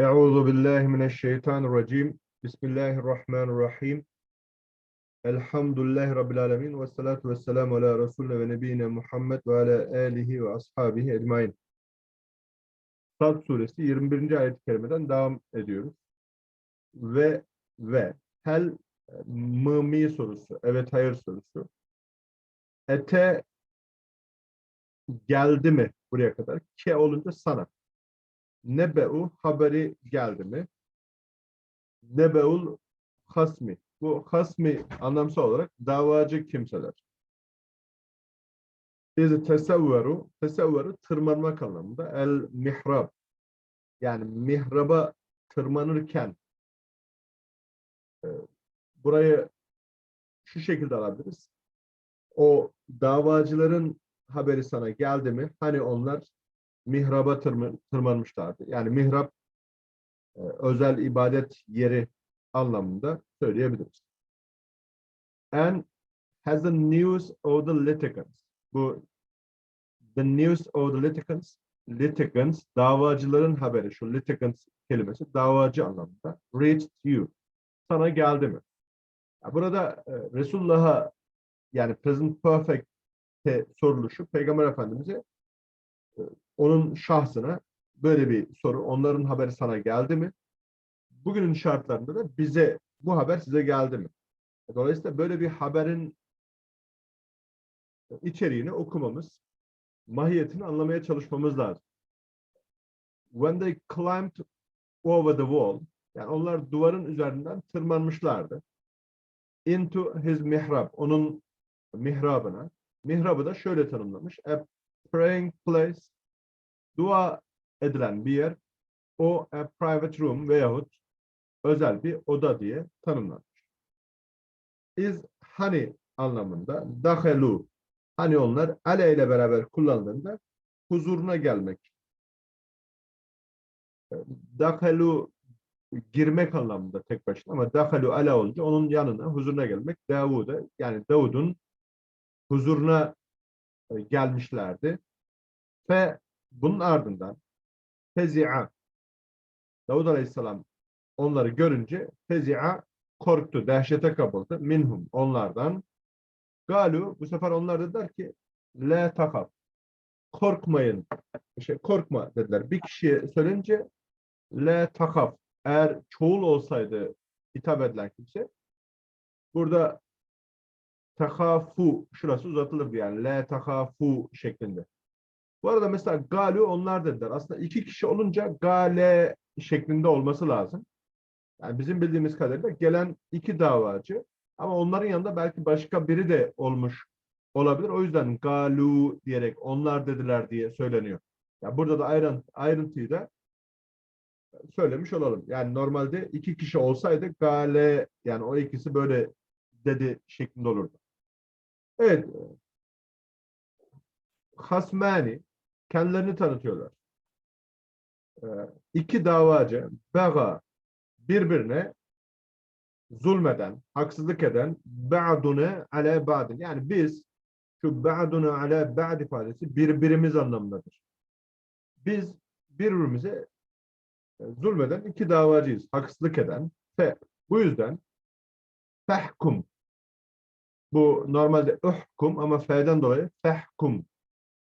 Euzu billahi mineşşeytanirracim. Bismillahirrahmanirrahim. Elhamdülillahi rabbil alamin ve salatu vesselamu ala resulina ve nebiyina Muhammed ve ala alihi ve ashabihi ecmaîn. Sad suresi 21. ayet-i kerimeden devam ediyoruz. Ve ve hel mı mi sorusu, evet hayır sorusu. Ete geldi mi buraya kadar? Ke olunca sana. Nebe'u haberi geldi mi? Nebe'ul hasmi. Bu hasmi anlamsal olarak davacı kimseler. Biz tesevveru, tesevveru tırmanmak anlamında. El mihrab. Yani mihraba tırmanırken e, burayı şu şekilde alabiliriz. O davacıların haberi sana geldi mi? Hani onlar mihraba tırma, tırmanmışlardı. Yani mihrap e, özel ibadet yeri anlamında söyleyebiliriz. And has the news of the litigants. Bu the news of the litigants litigants davacıların haberi şu litigants kelimesi davacı anlamında reached you sana geldi mi? Burada e, Resulullah'a yani present perfect soruluşu Peygamber Efendimiz'e e, onun şahsına böyle bir soru. Onların haberi sana geldi mi? Bugünün şartlarında da bize bu haber size geldi mi? Dolayısıyla böyle bir haberin içeriğini okumamız, mahiyetini anlamaya çalışmamız lazım. When they climbed over the wall, yani onlar duvarın üzerinden tırmanmışlardı. Into his mihrab, onun mihrabına. Mihrabı da şöyle tanımlamış. A praying place, dua edilen bir yer. O a private room veyahut özel bir oda diye tanımlanmış. Is hani anlamında dahelu hani onlar ale ile beraber kullanıldığında huzuruna gelmek. Dahelu girmek anlamında tek başına ama dahelu ale olunca onun yanına huzuruna gelmek Davud'a yani Davud'un huzuruna e, gelmişlerdi. Ve bunun ardından Fezi'a Davud Aleyhisselam onları görünce Fezi'a korktu, dehşete kapıldı. Minhum onlardan. Galu bu sefer onlar dediler ki La takaf. Korkmayın. Şey, korkma dediler. Bir kişiye söyleyince La takaf. Eğer çoğul olsaydı hitap edilen kimse burada takafu şurası uzatılırdı yani la takafu şeklinde. Bu arada mesela galu onlar dediler. Aslında iki kişi olunca gale şeklinde olması lazım. Yani bizim bildiğimiz kadarıyla gelen iki davacı ama onların yanında belki başka biri de olmuş olabilir. O yüzden galu diyerek onlar dediler diye söyleniyor. Yani burada da ayrıntı, ayrıntıyı da söylemiş olalım. Yani normalde iki kişi olsaydı gale yani o ikisi böyle dedi şeklinde olurdu. Evet. Hasmani kendilerini tanıtıyorlar. Ee, iki davacı bega birbirine zulmeden, haksızlık eden ba'dune ale ba'din. Yani biz şu ba'dune ale ba'd ifadesi birbirimiz anlamındadır. Biz birbirimize e, zulmeden iki davacıyız. Haksızlık eden. Fe. Bu yüzden fehkum bu normalde uhkum ama fe'den dolayı fehkum.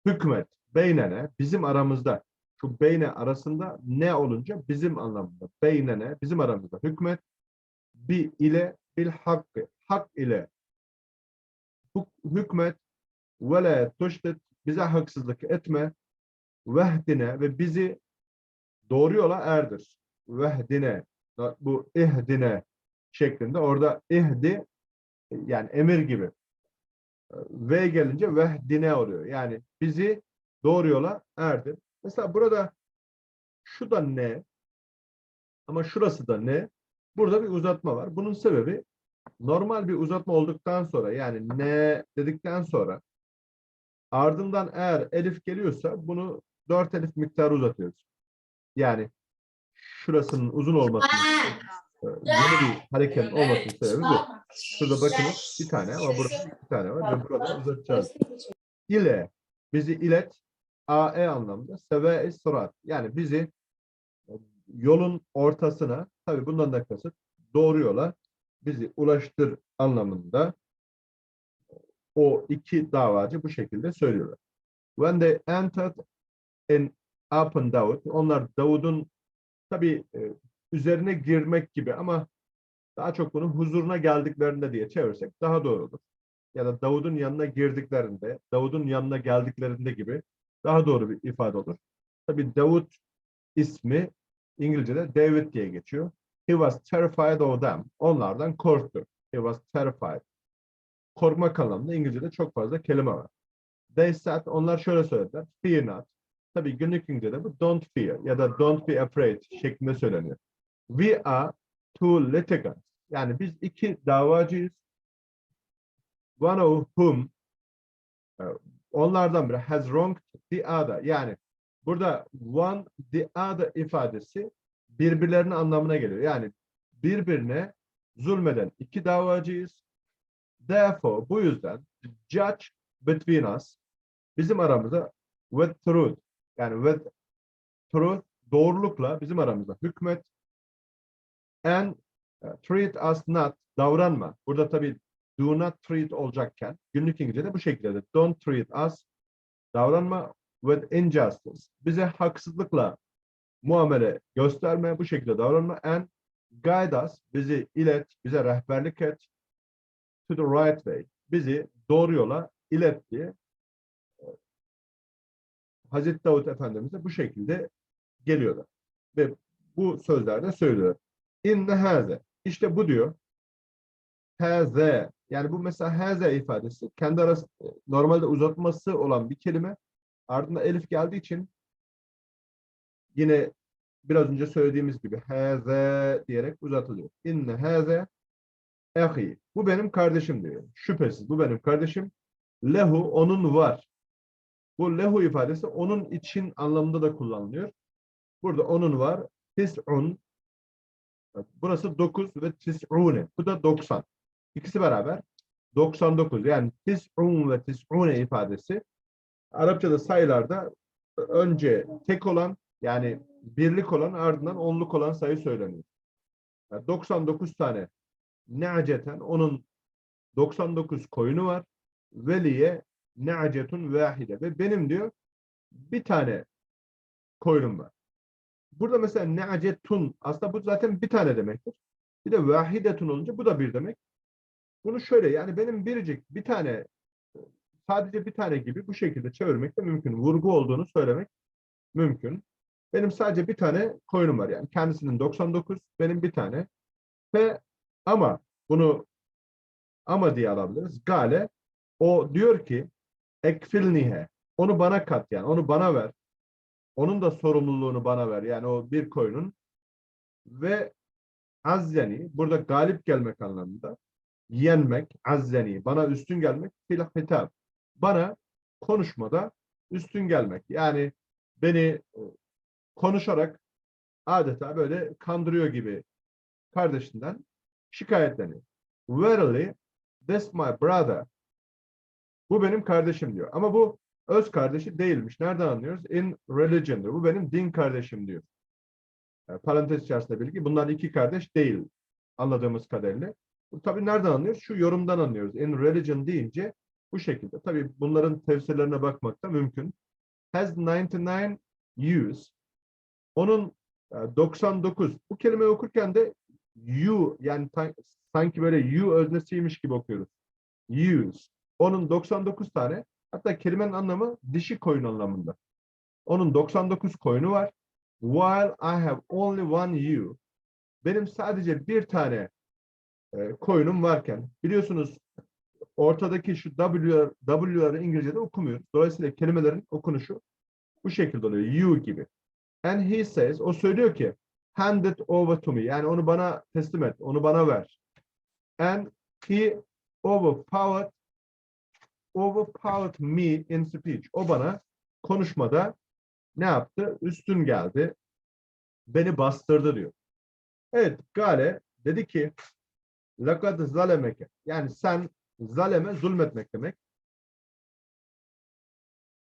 Hükmet. Beynene. Bizim aramızda. Şu beyne arasında ne olunca bizim anlamında. Beynene. Bizim aramızda. Hükmet. Bi ile bil hakkı. Hak ile hükmet ve la tuştit bize haksızlık etme vehdine ve bizi doğru yola erdir. Vehdine bu ihdine şeklinde orada ihdi yani emir gibi. V gelince vehdine oluyor. Yani bizi doğru yola erdir. Mesela burada şu da ne? Ama şurası da ne? Burada bir uzatma var. Bunun sebebi normal bir uzatma olduktan sonra yani ne dedikten sonra ardından eğer elif geliyorsa bunu dört elif miktarı uzatıyoruz. Yani şurasının uzun olmasının yeni bir hareketin olmasının sebebi bu. Şurada bakınız bir tane ama burada bir tane var ve burada uzatacağız. İle bizi ilet AE anlamında seve surat yani bizi yolun ortasına, tabii bundan da kasıt doğru yola bizi ulaştır anlamında o iki davacı bu şekilde söylüyorlar. When they entered in upon Davud, onlar Davud'un tabii e, üzerine girmek gibi ama daha çok bunun huzuruna geldiklerinde diye çevirsek daha doğru olur. Ya da Davud'un yanına girdiklerinde, Davud'un yanına geldiklerinde gibi daha doğru bir ifade olur. Tabii Davud ismi İngilizce'de David diye geçiyor. He was terrified of them. Onlardan korktu. He was terrified. Korkmak anlamında İngilizce'de çok fazla kelime var. They said, onlar şöyle söylediler. Fear not. Tabii günlük İngilizce'de bu don't fear ya da don't be afraid şeklinde söyleniyor. We are two litigants. Yani biz iki davacıyız. One of whom onlardan biri has wronged the other. Yani burada one the other ifadesi birbirlerine anlamına geliyor. Yani birbirine zulmeden iki davacıyız. Therefore bu yüzden judge between us bizim aramızda with truth yani with truth doğrulukla bizim aramızda hükmet and uh, treat us not davranma. Burada tabii do not treat olacakken günlük İngilizce'de bu şekilde don't treat us davranma with injustice. Bize haksızlıkla muamele gösterme, bu şekilde davranma and guide us, bizi ilet, bize rehberlik et to the right way. Bizi doğru yola ilet diye e, Hazreti Davut Efendimiz'e bu şekilde geliyorlar. Ve bu sözlerde söylüyor. İnne haze. İşte bu diyor. Haze. Yani bu mesela haze ifadesi kendi arası normalde uzatması olan bir kelime. Ardında elif geldiği için yine biraz önce söylediğimiz gibi haze diyerek uzatılıyor. İnne haze ehi. Bu benim kardeşim diyor. Şüphesiz bu benim kardeşim. Lehu onun var. Bu lehu ifadesi onun için anlamında da kullanılıyor. Burada onun var. Tis'un. Burası 9 ve tis'une. Bu da 90. İkisi beraber 99. Yani tis'un ve tis'une ifadesi Arapçada sayılarda önce tek olan yani birlik olan ardından onluk olan sayı söyleniyor. Yani 99 tane ne'aceten onun 99 koyunu var. Veliye ne'acetun vahide ve benim diyor bir tane koyunum var. Burada mesela ne'acetun aslında bu zaten bir tane demektir. Bir de vahidetun olunca bu da bir demek. Bunu şöyle yani benim biricik bir tane sadece bir tane gibi bu şekilde çevirmek de mümkün. Vurgu olduğunu söylemek mümkün. Benim sadece bir tane koyunum var yani. Kendisinin 99, benim bir tane. Ve ama bunu ama diye alabiliriz. Gale o diyor ki ekfilnihe onu bana kat yani onu bana ver. Onun da sorumluluğunu bana ver. Yani o bir koyunun ve azzeni burada galip gelmek anlamında yenmek, azzeni bana üstün gelmek fil hitap. Bana konuşmada üstün gelmek. Yani beni e, konuşarak adeta böyle kandırıyor gibi kardeşinden şikayetleniyor. Verily, this my brother. Bu benim kardeşim diyor. Ama bu öz kardeşi değilmiş. Nereden anlıyoruz? In religion diyor. Bu benim din kardeşim diyor. Yani parantez içerisinde bilgi. Bunlar iki kardeş değil. Anladığımız kadarıyla. Tabii nereden anlıyoruz? Şu yorumdan anlıyoruz. In religion deyince bu şekilde. Tabii bunların tefsirlerine bakmak da mümkün. Has 99 use. Onun e, 99. Bu kelimeyi okurken de you yani sanki böyle you öznesiymiş gibi okuyoruz. Use. Onun 99 tane hatta kelimenin anlamı dişi koyun anlamında. Onun 99 koyunu var. While I have only one you. Benim sadece bir tane e, koyunum varken biliyorsunuz ortadaki şu W'lar, W'ları İngilizce'de okumuyoruz. Dolayısıyla kelimelerin okunuşu bu şekilde oluyor. You gibi. And he says, o söylüyor ki hand it over to me. Yani onu bana teslim et. Onu bana ver. And he overpowered overpowered me in speech. O bana konuşmada ne yaptı? Üstün geldi. Beni bastırdı diyor. Evet, Gale dedi ki lakad zalemeke. Yani sen zaleme zulmetmek demek.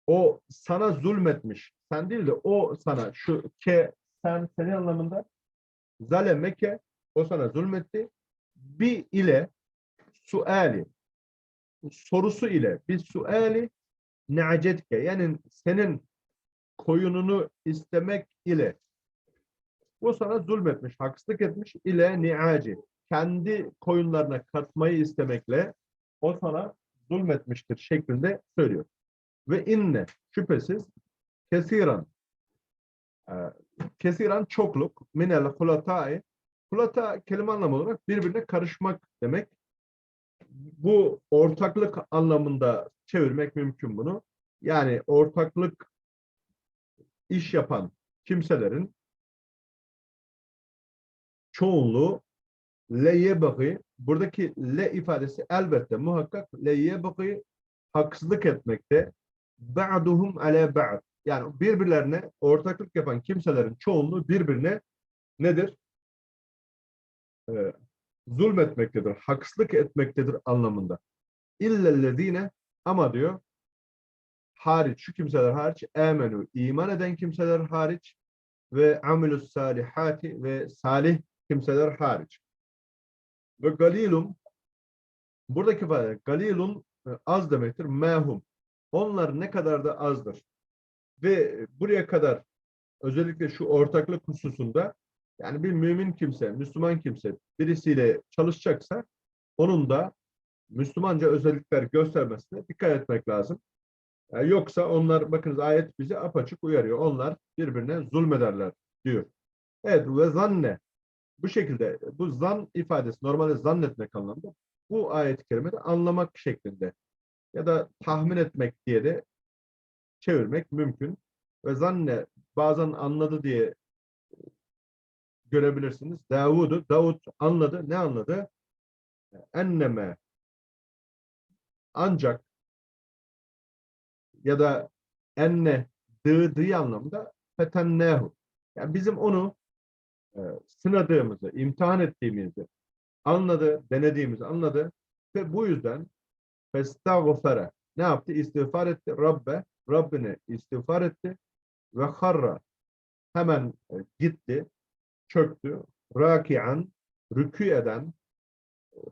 O sana zulmetmiş. Sen değil de o sana şu ke sen, senin anlamında. Zalemeke, o sana zulmetti. Bi ile suali, sorusu ile, bir suali ne'acetke, yani senin koyununu istemek ile o sana zulmetmiş, haksızlık etmiş ile ni'aci. Kendi koyunlarına katmayı istemekle o sana zulmetmiştir şeklinde söylüyor. Ve inne şüphesiz kesiran e, kesiran çokluk minel hulatai hulata kelime anlamı olarak birbirine karışmak demek. Bu ortaklık anlamında çevirmek mümkün bunu. Yani ortaklık iş yapan kimselerin çoğunluğu le yebagi buradaki le ifadesi elbette muhakkak le yebagi haksızlık etmekte ba'duhum ale ba'd yani birbirlerine ortaklık yapan kimselerin çoğunluğu birbirine nedir? Ee, zulmetmektedir, haksızlık etmektedir anlamında. İllellezine ama diyor hariç, şu kimseler hariç emenu, iman eden kimseler hariç ve amilus salihati ve salih kimseler hariç. Ve galilum buradaki ifade galilun e, az demektir. Mehum. Onlar ne kadar da azdır. Ve buraya kadar özellikle şu ortaklık hususunda yani bir mümin kimse, Müslüman kimse birisiyle çalışacaksa onun da Müslümanca özellikler göstermesine dikkat etmek lazım. Yani yoksa onlar bakınız ayet bizi apaçık uyarıyor. Onlar birbirine zulmederler diyor. Evet ve zanne bu şekilde bu zan ifadesi normalde zannetmek anlamında bu ayet-i kerimede anlamak şeklinde ya da tahmin etmek diye de çevirmek mümkün. Ve zanne bazen anladı diye görebilirsiniz. Davud'u, Davud anladı. Ne anladı? Enneme ancak ya da enne dığı anlamda fetennehu. Yani bizim onu e, sınadığımızı, imtihan ettiğimizi anladı, denediğimizi anladı ve bu yüzden festağfere ne yaptı? İstiğfar etti. Rabbe, Rabbine istiğfar etti ve harra hemen e, gitti, çöktü. Rakian, rükû eden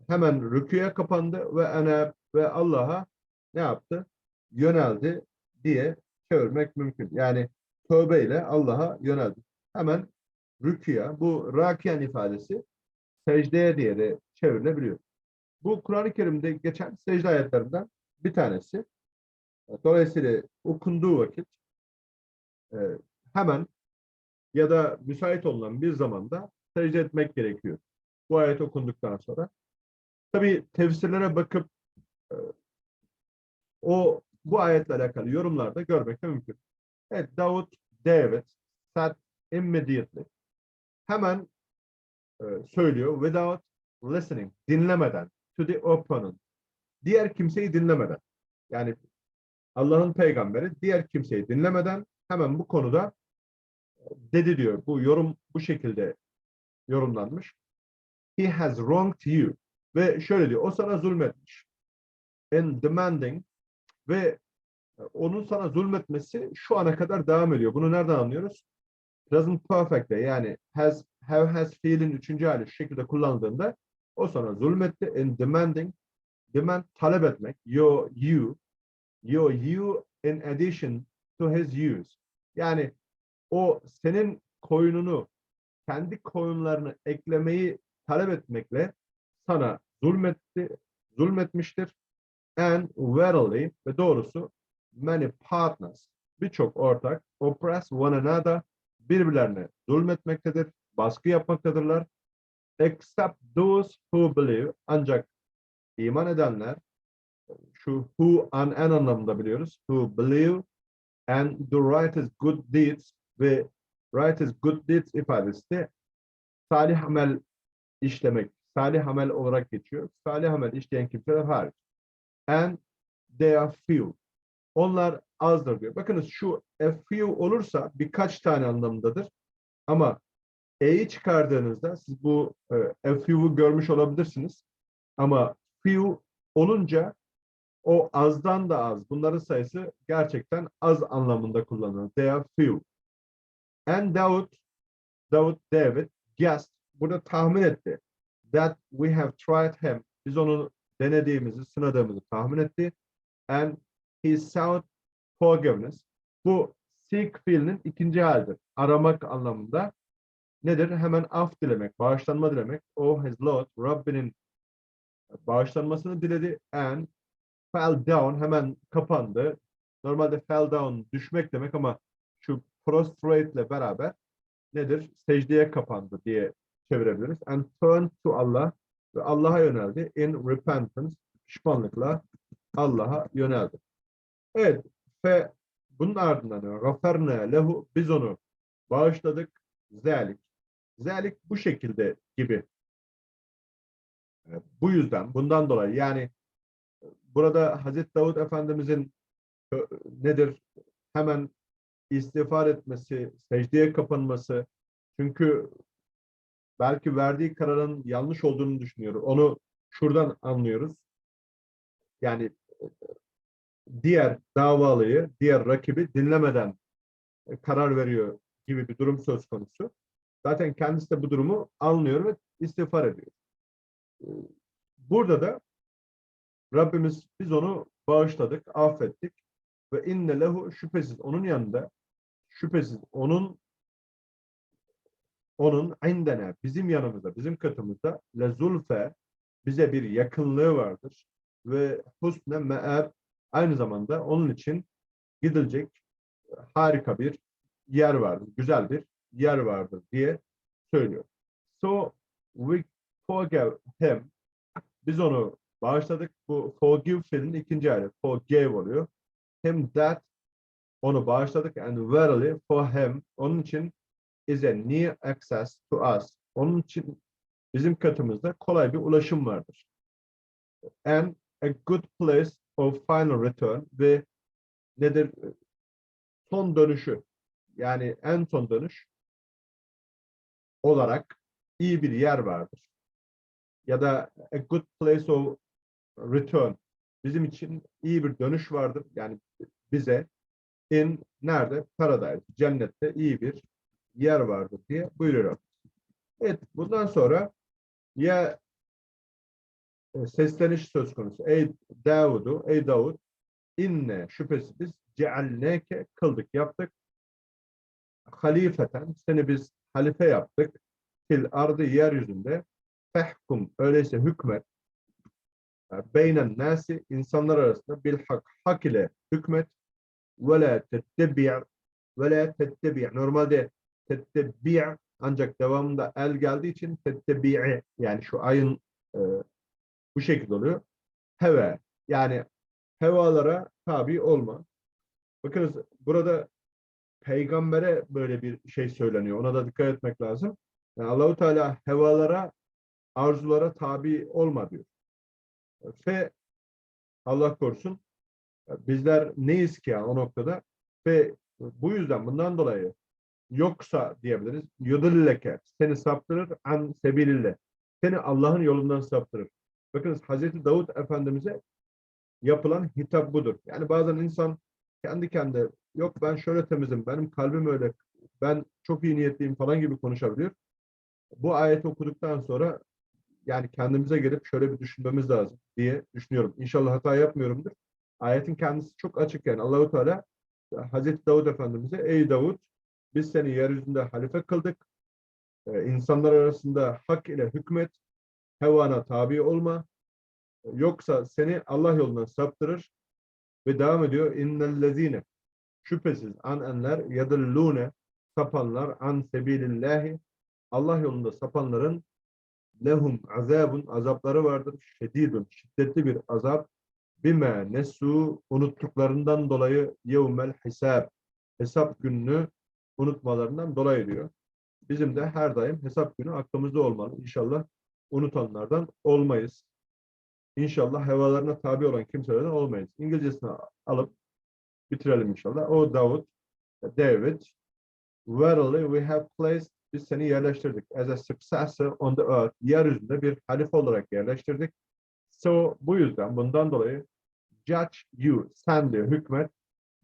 hemen rüküye kapandı ve ene ve Allah'a ne yaptı? Yöneldi diye çevirmek mümkün. Yani tövbe ile Allah'a yöneldi. Hemen rüküya, bu rakiyan ifadesi secdeye diye de çevrilebiliyor. Bu Kur'an-ı Kerim'de geçen secde ayetlerinden bir tanesi. Dolayısıyla okunduğu vakit e, hemen ya da müsait olunan bir zamanda secde etmek gerekiyor. Bu ayet okunduktan sonra. Tabi tefsirlere bakıp e, o bu ayetle alakalı yorumlarda görmek de mümkün. Evet, Davut, David, sat immediately. Hemen e, söylüyor without listening, dinlemeden to the opponent. Diğer kimseyi dinlemeden. Yani Allah'ın peygamberi diğer kimseyi dinlemeden hemen bu konuda dedi diyor. Bu yorum bu şekilde yorumlanmış. He has wronged you. Ve şöyle diyor. O sana zulmetmiş. In demanding ve onun sana zulmetmesi şu ana kadar devam ediyor. Bunu nereden anlıyoruz? Present perfect'te yani has, have, has fiilin üçüncü hali şu şekilde kullandığında o sana zulmetti. In demanding demand talep etmek. Your you your you in addition to his use. Yani o senin koyununu kendi koyunlarını eklemeyi talep etmekle sana zulmetti, zulmetmiştir. And verily ve doğrusu many partners birçok ortak oppress one another birbirlerine zulmetmektedir, baskı yapmaktadırlar. Except those who believe ancak iman edenler şu who an en anlamında biliyoruz. Who believe and do righteous good deeds ve righteous good deeds ifadesi de salih amel işlemek, salih amel olarak geçiyor. Salih amel işleyen kimseler hariç. And they are few. Onlar azdır diyor. Bakınız şu a few olursa birkaç tane anlamındadır. Ama e'yi çıkardığınızda siz bu e, a few'u görmüş olabilirsiniz. Ama few olunca o azdan da az. Bunların sayısı gerçekten az anlamında kullanılır. They are few. And Davut Davut, David guessed, burada tahmin etti. That we have tried him. Biz onu denediğimizi, sınadığımızı tahmin etti. And he sought forgiveness. Bu seek fiilinin ikinci halidir. Aramak anlamında. Nedir? Hemen af dilemek, bağışlanma dilemek. O his Lord, Rabbinin bağışlanmasını diledi and fell down hemen kapandı. Normalde fell down düşmek demek ama şu prostrate ile beraber nedir? Secdeye kapandı diye çevirebiliriz. And turned to Allah ve Allah'a yöneldi. In repentance, pişmanlıkla Allah'a yöneldi. Evet ve bunun ardından gaferne lehu biz onu bağışladık. Zelik. Zelik bu şekilde gibi. Bu yüzden, bundan dolayı yani burada Hazreti Davut Efendimizin e, nedir? Hemen istiğfar etmesi, secdeye kapanması. Çünkü belki verdiği kararın yanlış olduğunu düşünüyor. Onu şuradan anlıyoruz. Yani e, diğer davalıyı, diğer rakibi dinlemeden e, karar veriyor gibi bir durum söz konusu. Zaten kendisi de bu durumu anlıyor ve istiğfar ediyor. Ee, Burada da Rabbimiz biz onu bağışladık, affettik ve inne lehu şüphesiz onun yanında şüphesiz onun onun indene bizim yanımızda, bizim katımızda le zulfe bize bir yakınlığı vardır ve husne me'ab aynı zamanda onun için gidilecek harika bir yer vardır, güzel bir yer vardır diye söylüyor. So we forgive him. Biz onu bağışladık. Bu forgive fiilinin ikinci hali. Forgave oluyor. Him that onu bağışladık and verily for him onun için is a near access to us. Onun için bizim katımızda kolay bir ulaşım vardır. And a good place of final return ve nedir? Son dönüşü yani en son dönüş olarak iyi bir yer vardır. Ya da a good place of return. Bizim için iyi bir dönüş vardır. Yani bize in nerede? Paradise, cennette iyi bir yer vardır diye buyuruyor. Evet, bundan sonra ya sesleniş söz konusu. Ey Davud'u, ey Davud, inne şüphesiz biz cealleke kıldık, yaptık. Halifeten, seni biz halife yaptık. Fil ardı yeryüzünde fehkum, öyleyse hükmet. Beynen nasi, insanlar arasında bil hak, hak ile hükmet. Ve la tettebi' ve la tettebi' normalde tettebi' ancak devamında el geldiği için tettebi'i yani şu ayın e, bu şekilde oluyor. Heve yani hevalara tabi olma. Bakınız burada peygambere böyle bir şey söyleniyor. Ona da dikkat etmek lazım. Yani Allahu Teala hevalara, arzulara tabi olma diyor. Ve Allah korusun bizler neyiz ki yani o noktada ve bu yüzden bundan dolayı yoksa diyebiliriz. Yudilleke seni saptırır an sebilille. Seni Allah'ın yolundan saptırır. Bakınız Hazreti Davut Efendimiz'e yapılan hitap budur. Yani bazen insan kendi kendine yok ben şöyle temizim, benim kalbim öyle, ben çok iyi niyetliyim falan gibi konuşabiliyor. Bu ayeti okuduktan sonra yani kendimize gelip şöyle bir düşünmemiz lazım diye düşünüyorum. İnşallah hata yapmıyorumdur. Ayetin kendisi çok açık yani. Allahu Teala Hazreti Davud Efendimiz'e ey Davud biz seni yeryüzünde halife kıldık. Ee, insanlar arasında hak ile hükmet, hevana tabi olma. Yoksa seni Allah yolundan saptırır ve devam ediyor. İnnellezine şüphesiz an enler yadillune sapanlar an sebilillahi Allah yolunda sapanların lehum azabun azapları vardır. Şedidun şiddetli bir azap bime nesu unuttuklarından dolayı yevmel hesap hesap gününü unutmalarından dolayı diyor. Bizim de her daim hesap günü aklımızda olmalı. İnşallah unutanlardan olmayız. İnşallah hevalarına tabi olan kimselerden olmayız. İngilizcesini alıp bitirelim inşallah. O Davud, David, verily we have placed biz seni yerleştirdik. As a successor on the earth. Yeryüzünde bir halife olarak yerleştirdik. So bu yüzden bundan dolayı judge you, sen diyor hükmet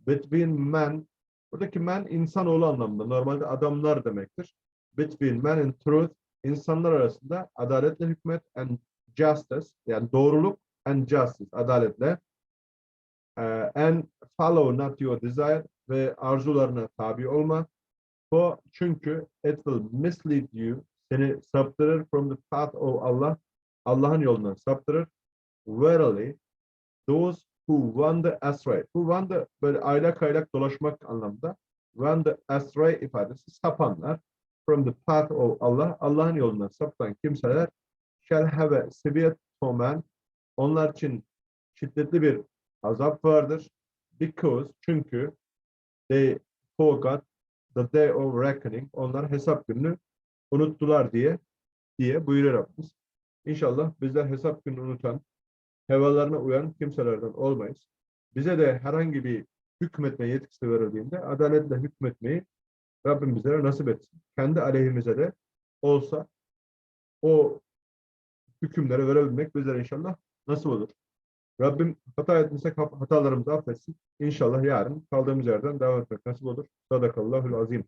between men Buradaki men insanoğlu anlamında. Normalde adamlar demektir. between men and truth insanlar arasında adaletle hükmet and justice yani doğruluk and justice adaletle Eee, and follow not your desire ve arzularına tabi olma. For çünkü it will mislead you seni saptırır from the path of Allah Allah'ın yolundan saptırır. Verily those who wander astray. Who wander böyle aylak aylak dolaşmak anlamda. Wander astray ifadesi sapanlar from the path of Allah Allah'ın yolundan saptan kimseler shall have a severe torment. Onlar için şiddetli bir azap vardır. Because çünkü they forgot the day of reckoning. Onlar hesap gününü unuttular diye diye buyuruyor Rabbimiz. İnşallah bizler hesap gününü unutan, hevalarına uyan kimselerden olmayız. Bize de herhangi bir hükmetme yetkisi verildiğinde adaletle hükmetmeyi Rabbim bizlere nasip etsin. Kendi aleyhimize de olsa o hükümleri verebilmek bizlere inşallah nasip olur. Rabbim hata etmişsek hatalarımızı affetsin. İnşallah yarın kaldığımız yerden devam etmek nasip olur. Sadakallahul azim.